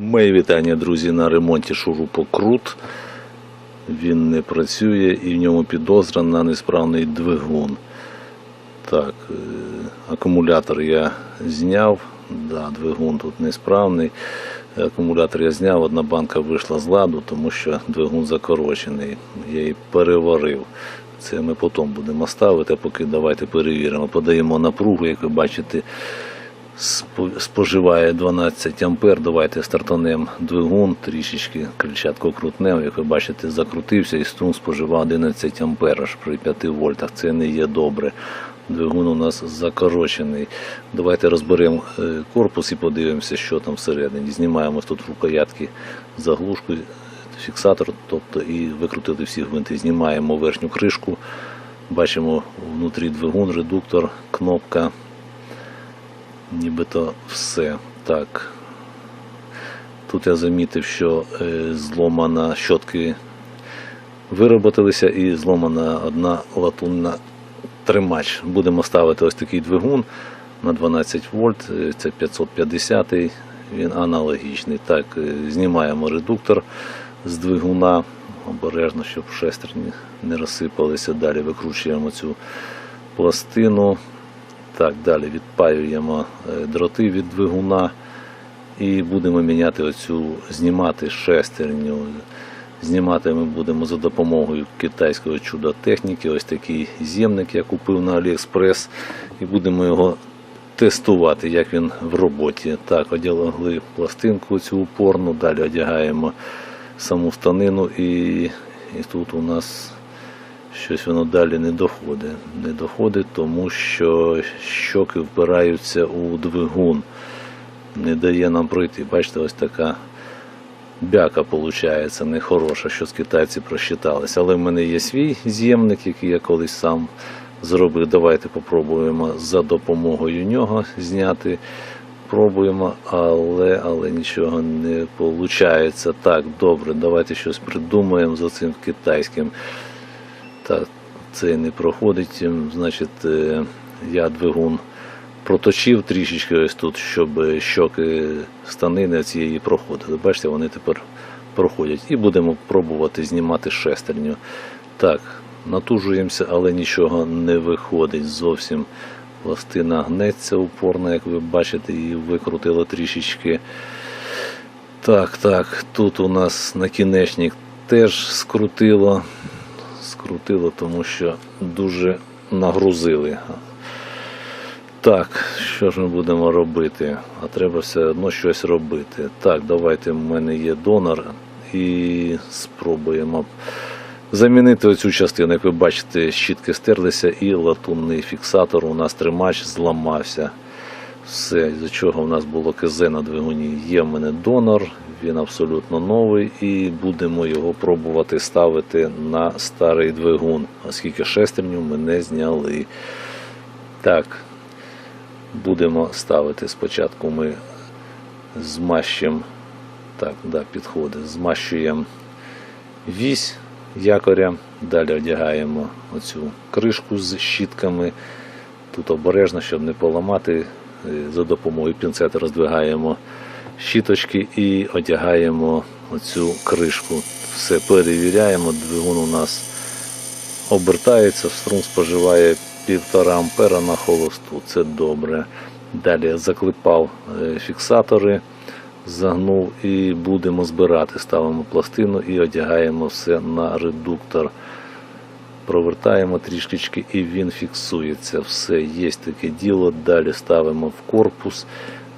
Мої вітання, друзі, на ремонті шурупокрут. Він не працює і в ньому підозра на несправний двигун. Так, е, акумулятор я зняв. Да, двигун тут несправний. Акумулятор я зняв, одна банка вийшла з ладу, тому що двигун закорочений. Я її переварив. Це ми потім будемо ставити, поки давайте перевіримо. Подаємо напругу, як ви бачите, споживає 12 ампер. Давайте стартанемо двигун, трішечки крильчатку крутнемо. Як ви бачите, закрутився і струм споживав 11 ампер аж при 5 вольтах. Це не є добре. Двигун у нас закорочений. Давайте розберемо е, корпус і подивимося, що там всередині. Знімаємо тут рукоятки заглушку, фіксатор, тобто і викрутили всі гвинти. Знімаємо верхню кришку. Бачимо внутрі двигун, редуктор, кнопка. Нібито все. Так. Тут я замітив, що е, зломана щотки вироботилися і зломана одна латунна тримач. Будемо ставити ось такий двигун на 12 вольт. Е, Це 550 він аналогічний. Так, е, знімаємо редуктор з двигуна. Обережно, щоб шестерні не розсипалися. Далі викручуємо цю пластину. Так, далі відпаюємо е, дроти від двигуна і будемо міняти оцю, знімати шестерню. Знімати ми будемо за допомогою китайського чуда техніки. Ось такий з'ємник я купив на Аліекспрес і будемо його тестувати, як він в роботі. Так, одягли пластинку цю упорну, далі одягаємо саму станину і, і тут у нас щось воно далі не доходить. Не доходить, тому що щоки впираються у двигун. Не дає нам пройти. Бачите, ось така бяка виходить, нехороша, що з китайці просчиталися. Але в мене є свій з'ємник, який я колись сам зробив. Давайте попробуємо за допомогою нього зняти. Пробуємо, але, але нічого не виходить. Так, добре, давайте щось придумаємо за цим китайським. Так, це не проходить. Ем, Значить, е, я двигун проточив трішечки ось тут, щоб щоки станини цієї проходили. Бачите, вони тепер проходять. І будемо пробувати знімати шестерню. Так, натужуємося, але нічого не виходить зовсім. Пластина гнеться упорно, як ви бачите, її викрутило трішечки. Так, так, тут у нас накінечник теж скрутило. Скрутило, тому що дуже нагрузили. Так, що ж ми будемо робити? А треба все одно щось робити. Так, давайте в мене є донор і спробуємо замінити оцю частину. Як ви бачите, щітки стерлися і латунний фіксатор. У нас тримач зламався. Все, з чого в нас було КЗ на двигуні. Є в мене донор, він абсолютно новий, і будемо його пробувати ставити на старий двигун, оскільки шестерню ми не зняли. Так, будемо ставити. Спочатку ми змащуємо, так, да, підходить, змащуємо вісь якоря, далі одягаємо оцю кришку з щітками. Тут обережно, щоб не поламати, е, за допомогою пінцета роздвигаємо щіточки і одягаємо оцю кришку. Все перевіряємо, двигун у нас обертається, струм споживає 1,5 ампера на холосту. Це добре. Далі заклепав е, фіксатори, загнув і будемо збирати. Ставимо пластину і одягаємо все на редуктор. Провертаємо трішечки і він фіксується. Все, є таке діло. Далі ставимо в корпус.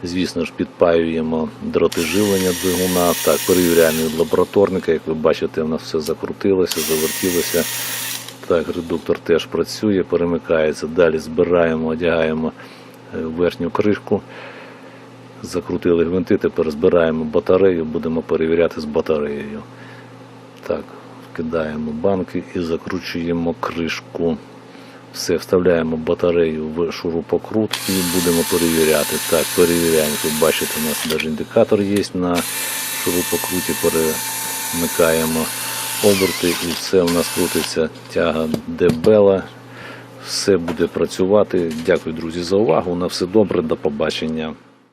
Звісно ж, підпаюємо дроти живлення двигуна. Так, перевіряємо від лабораторника. Як ви бачите, у нас все закрутилося, завертілося. Так, редуктор теж працює, перемикається. Далі збираємо, одягаємо е, верхню кришку. Закрутили гвинти, тепер збираємо батарею, будемо перевіряти з батареєю. Так, вкидаємо банки і закручуємо кришку. Все, вставляємо батарею в шурупокрут і будемо перевіряти. Так, перевіряємо. Тут бачите, у нас навіть індикатор є на шурупокруті. Перемикаємо оберти і все у нас крутиться тяга дебела. Все буде працювати. Дякую, друзі, за увагу. На все добре, до побачення.